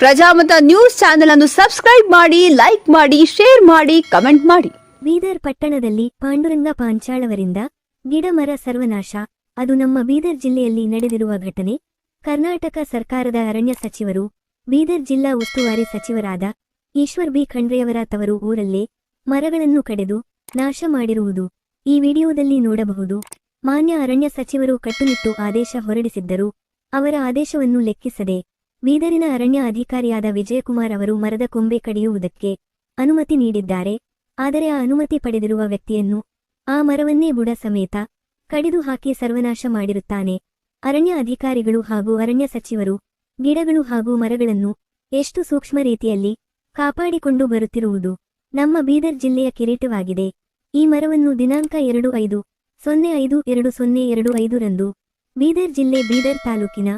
Prajamata news channel ಅನ್ನು subscribe ಮಾಡಿ, like ಮಾಡಿ, ಶೇರ್ ಮಾಡಿ, ಕಮೆಂಟ್ ಮಾಡಿ. ಬೀದರ್ ಪಟ್ಟಣದಲ್ಲಿ ಪಾಂಡುರಂಗ ಪಾಂಚಾಳವರಿಂದ ಗಿಡಮರ ಸರ್ವನಾಶ. ಅದು ನಮ್ಮ ಬೀದರ್ ಜಿಲ್ಲೆಯಲ್ಲಿ ನಡೆದಿರುವ ಘಟನೆ. ಕರ್ನಾಟಕ ಸರ್ಕಾರದ ಅರಣ್ಯ ಸಚಿವರು, ಬೀದರ್ ಜಿಲ್ಲಾ ಉಸ್ತುವಾರಿ ಸಚಿವರಾದ ಈಶ್ವರ್ ಬಿ. ಖಂಡ್ರೆಯವರ ತವರು ಊರಲ್ಲೇ ಮರಗಳನ್ನು ಕಡೆದು ನಾಶ ಮಾಡಿರುವುದು ಈ ವಿಡಿಯೋದಲ್ಲಿ ನೋಡಬಹುದು. ಮಾನ್ಯ ಅರಣ್ಯ ಸಚಿವರು ಕಟ್ಟುನಿಟ್ಟು ಆದೇಶ ಹೊರಡಿಸಿದ್ದರು ಅವರ ಆದೇಶವನ್ನು ಲೆಕ್ಕಿಸದೆ ಬೀದರಿನ ಅರಣ್ಯ ಅಧಿಕಾರಿಯಾದ ವಿಜಯಕುಮಾರ್ ಅವರು ಮರದ ಕೊಂಬೆ ಕಡಿಯುವುದಕ್ಕೆ ಅನುಮತಿ ನೀಡಿದ್ದಾರೆ. ಆದರೆ ಆ ಅನುಮತಿ ಪಡೆದಿರುವ ವ್ಯಕ್ತಿಯನ್ನು ಆ ಮರವನ್ನೇ ಬುಡ ಸಮೇತ ಕಡಿದು ಹಾಕಿ ಸರ್ವನಾಶ ಮಾಡಿರುತ್ತಾನೆ. ಅರಣ್ಯ ಅಧಿಕಾರಿಗಳು ಹಾಗೂ ಅರಣ್ಯ ಸಚಿವರು, ಗಿಡಗಳು ಹಾಗೂ ಮರಗಳನ್ನು ಎಷ್ಟು ಸೂಕ್ಷ್ಮ ರೀತಿಯಲ್ಲಿ ಕಾಪಾಡಿಕೊಂಡು ಬರುತ್ತಿರುವುದು ನಮ್ಮ ಬೀದರ್ ಜಿಲ್ಲೆಯ ಕಿರೀಟವಾಗಿದೆ. ಈ ಮರವನ್ನು ದಿನಾಂಕ ಎರಡು ಐದು ಸೊನ್ನೆ ಐದು ಎರಡು ಸೊನ್ನೆ ಎರಡು ಐದರಂದು ಬೀದರ್ ಜಿಲ್ಲೆ ಬೀದರ್ ತಾಲೂಕಿನ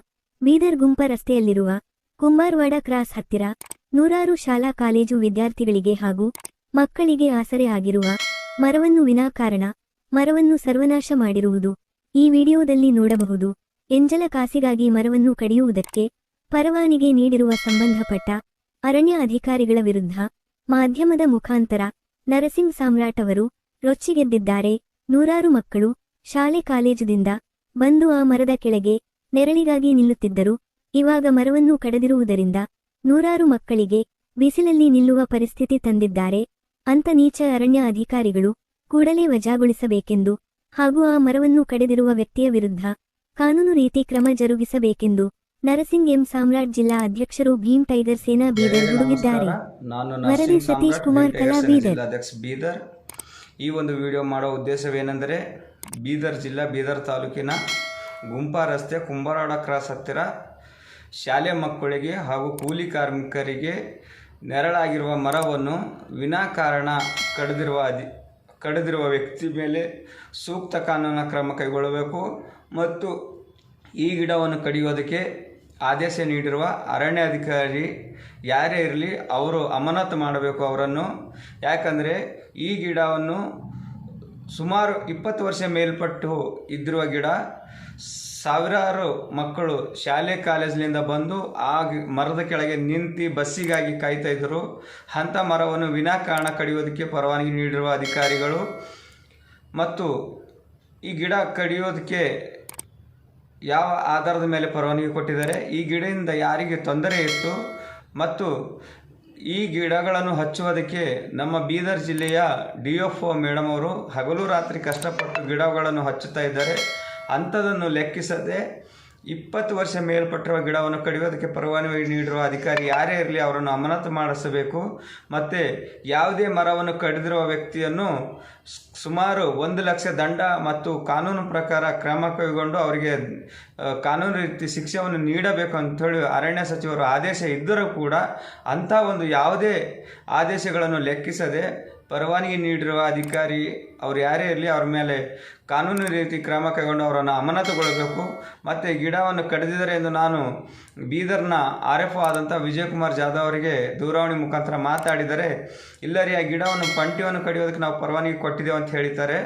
ಬೀದರ್ ಗುಂಪ ರಸ್ತೆಯಲ್ಲಿರುವ ಕುಂಬಾರ್ವಾಡ ಕ್ರಾಸ್ ಹತ್ತಿರ ನೂರಾರು ಶಾಲಾ ಕಾಲೇಜು ವಿದ್ಯಾರ್ಥಿಗಳಿಗೆ ಹಾಗೂ ಮಕ್ಕಳಿಗೆ ಆಸರೆ ಆಗಿರುವ ಮರವನ್ನು ವಿನಾಕಾರಣ ಮರವನ್ನು ಸರ್ವನಾಶ ಮಾಡಿರುವುದು ಈ ವಿಡಿಯೋದಲ್ಲಿ ನೋಡಬಹುದು. ಎಂಜಲ ಕಾಸಿಗಾಗಿ ಮರವನ್ನು ಕಡಿಯುವುದಕ್ಕೆ ಪರವಾನಿಗೆ ನೀಡಿರುವ ಸಂಬಂಧಪಟ್ಟ ಅರಣ್ಯ ಅಧಿಕಾರಿಗಳ ವಿರುದ್ಧ ಮಾಧ್ಯಮದ ಮುಖಾಂತರ ನರಸಿಂಹ ಸಾಮ್ರಾಟ್ ಅವರು ರೊಚ್ಚಿಗೆದ್ದಿದ್ದಾರೆ. ನೂರಾರು ಮಕ್ಕಳು ಶಾಲೆ ಕಾಲೇಜುದಿಂದ ಬಂದು ಆ ಮರದ ಕೆಳಗೆ ನೆರಳಿಗಾಗಿ ನಿಲ್ಲುತ್ತಿದ್ದರು. ಇವಾಗ ಮರವನ್ನು ಕಡಿದಿರುವುದರಿಂದ ನೂರಾರು ಮಕ್ಕಳಿಗೆ ಬಿಸಿಲಲ್ಲಿ ನಿಲ್ಲುವ ಪರಿಸ್ಥಿತಿ ತಂದಿದ್ದಾರೆ. ಅಂತ ನೀಚ ಅರಣ್ಯ ಅಧಿಕಾರಿಗಳು ಕೂಡಲೇ ವಜಾಗೊಳಿಸಬೇಕೆಂದು ಹಾಗೂ ಆ ಮರವನ್ನು ಕಡೆದಿರುವ ವ್ಯಕ್ತಿಯ ವಿರುದ್ಧ ಕಾನೂನು ರೀತಿ ಕ್ರಮ ಜರುಗಿಸಬೇಕೆಂದು ನರಸಿಂಗ್ ಎಂ. ಸಾಮ್ರಾಟ್ ಜಿಲ್ಲಾ ಅಧ್ಯಕ್ಷರು ಭೀಮ್ ಟೈಗರ್ ಸೇನಾ ಬೀದರ್ ಹುಡುಗಿದ್ದಾರೆ. ವರದಿ ಸತೀಶ್ ಕುಮಾರ್ ಕಲಾ ಬೀದರ್. ಬೀದರ್. ಈ ಒಂದು ವಿಡಿಯೋ ಮಾಡುವ ಉದ್ದೇಶವೇನೆಂದರೆ ಬೀದರ್ ಜಿಲ್ಲಾ ಬೀದರ್ ತಾಲೂಕಿನ ಗುಂಪಾ ರಸ್ತೆ ಕುಂಬಾರಾಡ ಕ್ರಾಸ್ ಹತ್ತಿರ ಶಾಲೆ ಮಕ್ಕಳಿಗೆ ಹಾಗೂ ಕೂಲಿ ಕಾರ್ಮಿಕರಿಗೆ ನೆರಳಾಗಿರುವ ಮರವನ್ನು ವಿನಾಕಾರಣ ಕಡಿದಿರುವ ಅಧಿ, ಕಡಿದಿರುವ ವ್ಯಕ್ತಿ ಮೇಲೆ ಸೂಕ್ತ ಕಾನೂನು ಕ್ರಮ ಕೈಗೊಳ್ಳಬೇಕು ಮತ್ತು ಈ ಗಿಡವನ್ನು ಕಡಿಯೋದಕ್ಕೆ ಆದೇಶ ನೀಡಿರುವ ಅರಣ್ಯಾಧಿಕಾರಿ ಯಾರೇ ಇರಲಿ, ಅವರು ಅಮಾನತು ಮಾಡಬೇಕು ಅವರನ್ನು. ಯಾಕಂದರೆ ಈ ಗಿಡವನ್ನು ಸುಮಾರು ಇಪ್ಪತ್ತು ವರ್ಷ ಮೇಲ್ಪಟ್ಟು ಇದ್ದಿರುವ ಗಿಡ, ಸಾವಿರಾರು ಮಕ್ಕಳು ಶಾಲೆ ಕಾಲೇಜಿನಿಂದ ಬಂದು ಆ ಮರದ ಕೆಳಗೆ ನಿಂತು ಬಸ್ಸಿಗಾಗಿ ಕಾಯ್ತಾ ಇದ್ದರು. ಅಂಥ ಮರವನ್ನು ವಿನಾಕಾರಣ ಕಡಿಯೋದಕ್ಕೆ ಪರವಾನಗಿ ನೀಡಿರುವ ಅಧಿಕಾರಿಗಳು ಮತ್ತು ಈ ಗಿಡ ಕಡಿಯೋದಕ್ಕೆ ಯಾವ ಆಧಾರದ ಮೇಲೆ ಪರವಾನಗಿ ಕೊಟ್ಟಿದ್ದಾರೆ? ಈ ಗಿಡದಿಂದ ಯಾರಿಗೆ ತೊಂದರೆ ಇತ್ತು? ಮತ್ತು ಈ ಗಿಡಗಳನ್ನು ಹಚ್ಚುವುದಕ್ಕೆ ನಮ್ಮ ಬೀದರ್ ಜಿಲ್ಲೆಯ ಡಿ ಎಫ್ ಒ ಮೇಡಮ್ ಅವರು ಹಗಲು ರಾತ್ರಿ ಕಷ್ಟಪಟ್ಟು ಗಿಡಗಳನ್ನು ಹಚ್ಚುತ್ತಾ ಇದ್ದಾರೆ. ಅಂಥದನ್ನು ಲೆಕ್ಕಿಸದೆ ಇಪ್ಪತ್ತು ವರ್ಷ ಮೇಲ್ಪಟ್ಟಿರುವ ಗಿಡವನ್ನು ಕಡಿಯೋದಕ್ಕೆ ಪರವಾನಗಿ ನೀಡಿರುವ ಅಧಿಕಾರಿ ಯಾರೇ ಇರಲಿ, ಅವರನ್ನು ಅಮಾನತು ಮಾಡಿಸಬೇಕು. ಮತ್ತು ಯಾವುದೇ ಮರವನ್ನು ಕಡಿದಿರುವ ವ್ಯಕ್ತಿಯನ್ನು ಸುಮಾರು ಒಂದು ಲಕ್ಷ ದಂಡ ಮತ್ತು ಕಾನೂನು ಪ್ರಕಾರ ಕ್ರಮ ಕೈಗೊಂಡು ಅವರಿಗೆ ಕಾನೂನು ರೀತಿ ಶಿಕ್ಷೆಯನ್ನು ನೀಡಬೇಕು ಅಂಥೇಳಿ ಅರಣ್ಯ ಸಚಿವರು ಆದೇಶ ಇದ್ದರೂ ಕೂಡ ಅಂಥ ಒಂದು ಯಾವುದೇ ಆದೇಶಗಳನ್ನು ಲೆಕ್ಕಿಸದೆ ಪರವಾನಗಿ ನೀಡಿರುವ ಅಧಿಕಾರಿ ಅವ್ರು ಯಾರೇ ಇರಲಿ, ಅವ್ರ ಮೇಲೆ ಕಾನೂನು ರೀತಿ ಕ್ರಮ ಕೈಗೊಂಡು ಅವರನ್ನು ಅಮಾನತುಗೊಳ್ಳಬೇಕು ಮತ್ತು ಗಿಡವನ್ನು ಕಡಿದಿದ್ದಾರೆ ಎಂದು ನಾನು ಬೀದರ್ನ ಆರ್ ಎಫ್ ಆದಂಥ ವಿಜಯಕುಮಾರ್ ಜಾಧವ್ ಅವರಿಗೆ ದೂರವಾಣಿ ಮುಖಾಂತರ ಮಾತಾಡಿದರೆ, ಇಲ್ಲ ರೀ, ಆ ಗಿಡವನ್ನು, ಪಂಟಿಯನ್ನು ಕಡಿಯೋದಕ್ಕೆ ನಾವು ಪರವಾನಗಿ ಕೊಟ್ಟಿದ್ದೇವೆ ಅಂತ ಹೇಳಿದ್ದಾರೆ.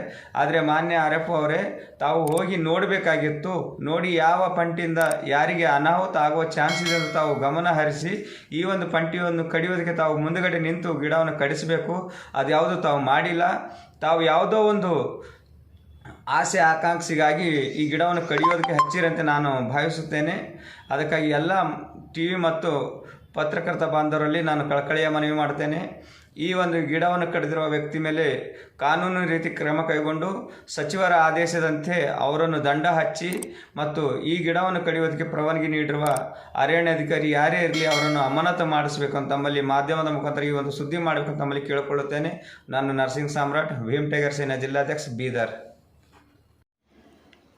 ಆದರೆ ಮಾನ್ಯ ಆರ್ ಎಫ್ ಅವರೇ, ತಾವು ಹೋಗಿ ನೋಡಬೇಕಾಗಿತ್ತು. ನೋಡಿ ಯಾವ ಪಂಟಿಯಿಂದ ಯಾರಿಗೆ ಅನಾಹುತ ಆಗುವ ಚಾನ್ಸ್ ಇದೆ ಅಂತ ತಾವು ಗಮನ ಹರಿಸಿ, ಈ ಒಂದು ಪಂಟಿಯನ್ನು ಕಡಿಯೋದಕ್ಕೆ ತಾವು ಮುಂದುಗಡೆ ನಿಂತು ಗಿಡವನ್ನು ಕಡಿಸಬೇಕು. ಅದ್ಯಾವುದು ತಾವು ಮಾಡಿಲ್ಲ. ತಾವು ಯಾವುದೋ ಒಂದು ಆಸೆ ಆಕಾಂಕ್ಷಿಗಾಗಿ ಈ ಗಿಡವನ್ನು ಕಡಿಯೋದಕ್ಕೆ ಹಚ್ಚಿರಂತೆ ನಾನು ಭಾವಿಸುತ್ತೇನೆ. ಅದಕ್ಕಾಗಿ ಎಲ್ಲ ಟಿ ವಿ ಮತ್ತು ಪತ್ರಕರ್ತ ಬಾಂಧವರಲ್ಲಿ ನಾನು ಕಳಕಳಿಯ ಮನವಿ ಮಾಡ್ತೇನೆ ಈ ಒಂದು ಗಿಡವನ್ನು ಕಡಿದಿರುವ ವ್ಯಕ್ತಿ ಮೇಲೆ ಕಾನೂನು ರೀತಿ ಕ್ರಮ ಕೈಗೊಂಡು ಸಚಿವರ ಆದೇಶದಂತೆ ಅವರನ್ನು ದಂಡ ಹಚ್ಚಿ ಮತ್ತು ಈ ಗಿಡವನ್ನು ಕಡಿಯೋದಕ್ಕೆ ಪರವಾನಗಿ ನೀಡಿರುವ ಅರಣ್ಯಾಧಿಕಾರಿ ಯಾರೇ ಇರಲಿ ಅವರನ್ನು ಅಮಾನತು ಮಾಡಿಸಬೇಕು ಅಂತ ತಮ್ಮಲ್ಲಿ ಮಾಧ್ಯಮದ ಮುಖಾಂತರ ಈ ಒಂದು ಸುದ್ದಿ ಮಾಡಬೇಕು ಅಂತ ತಮ್ಮಲ್ಲಿ ಕೇಳಿಕೊಳ್ಳುತ್ತೇನೆ. ನಾನು ನರಸಿಂಗ್ ಸಾಮ್ರಾಟ್, ಭೀಮ್ ಟೈಗರ್ ಸೇನಾ ಜಿಲ್ಲಾಧ್ಯಕ್ಷ, ಬೀದರ್.